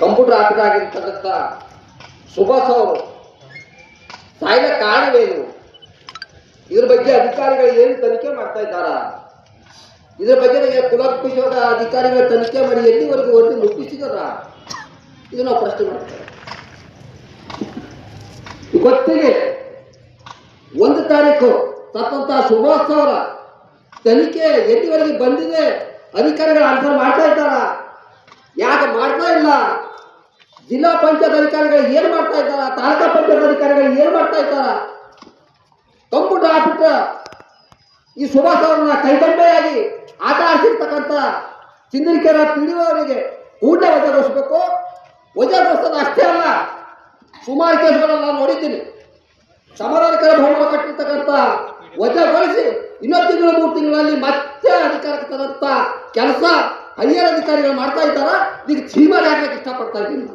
Computer ಹಾಕಿದಾಗಿರ್ತಕ್ಕಂಥ Subhash ಅವರು ಸಾಯಿನ ಕಾರಣವೇನು ಇದ್ರ ಬಗ್ಗೆ ಅಧಿಕಾರಿಗಳು ಏನು ತನಿಖೆ ಮಾಡ್ತಾ ಇದ್ದಾರಾ? ಇದ್ರ ಬಗ್ಗೆ ನನಗೆ ಕುಲಕುಶೋಧ ಅಧಿಕಾರಿಗಳ ತನಿಖೆ ಮಾಡಿ ಎಲ್ಲಿವರೆಗೂ ಒಂದು ಮುಟ್ಟಿಸಿದಾರ? ಇದು ನಾವು ಪ್ರಶ್ನೆ ಮಾಡ್ತೇವೆ. ಗೊತ್ತಿಗೆ ಒಂದು ತಾರೀಕು ತಕ್ಕಂತಹ ಸುಭಾಷ್ ಅವರ ತನಿಖೆ ಎಲ್ಲಿವರೆಗೆ ಬಂದಿದೆ? ಅಧಿಕಾರಿಗಳು ಆನ್ಸರ್ ಮಾಡ್ತಾ ಇದ್ದಾರ? ಯಾಕೆ ಮಾಡ್ತಾ ಇಲ್ಲ? ಜಿಲ್ಲಾ ಪಂಚಾಯತ್ ಅಧಿಕಾರಿಗಳು ಏನು ಮಾಡ್ತಾ ಇದ್ದಾರ? ತಾಲೂಕಾ ಪಂಚಾಯತ್ ಅಧಿಕಾರಿಗಳು ಏನು ಮಾಡ್ತಾ ಇದ್ದಾರ? ಕಂಪ್ಯೂಟರ್ ಆಫೀಸರ್ ಈ ಸುಭಾಷ್ ಅವ್ರನ್ನ ಕೈಗೊಂಬೆಯಾಗಿ ಆಟ ತಿಳಿಯುವವರಿಗೆ ಊಟ ಕೂಡಲೇ ವಜಾಗೊಳಿಸಬೇಕು ವಜಾಗೊಳಿಸೋದು ಅಷ್ಟೇ ಅಲ್ಲ, ಸುಮಾರು ಕೇಸುಗಳನ್ನು ನಾನು ನೋಡಿದ್ದೀನಿ. ಸಮರಾಧಿಕಾರ ಭವನ ಕಟ್ಟಿರ್ತಕ್ಕಂಥ ವಜಾಗೊಳಿಸಿ ಇನ್ನೊಂದು ತಿಂಗಳು, ಮೂರು ತಿಂಗಳಲ್ಲಿ ಮತ್ತೆ ಅಧಿಕಾರಕ್ಕೆ ತರಂತ ಕೆಲಸ ಹೈಯರ್ ಅಧಿಕಾರಿಗಳು ಮಾಡ್ತಾ ಇದ್ದಾರ? ಇದಕ್ಕೆ ಚೀಮಾರಿ ಹಾಕಕ್ಕೆ ಇಷ್ಟಪಡ್ತಾ ಇದ್ದೀನಿ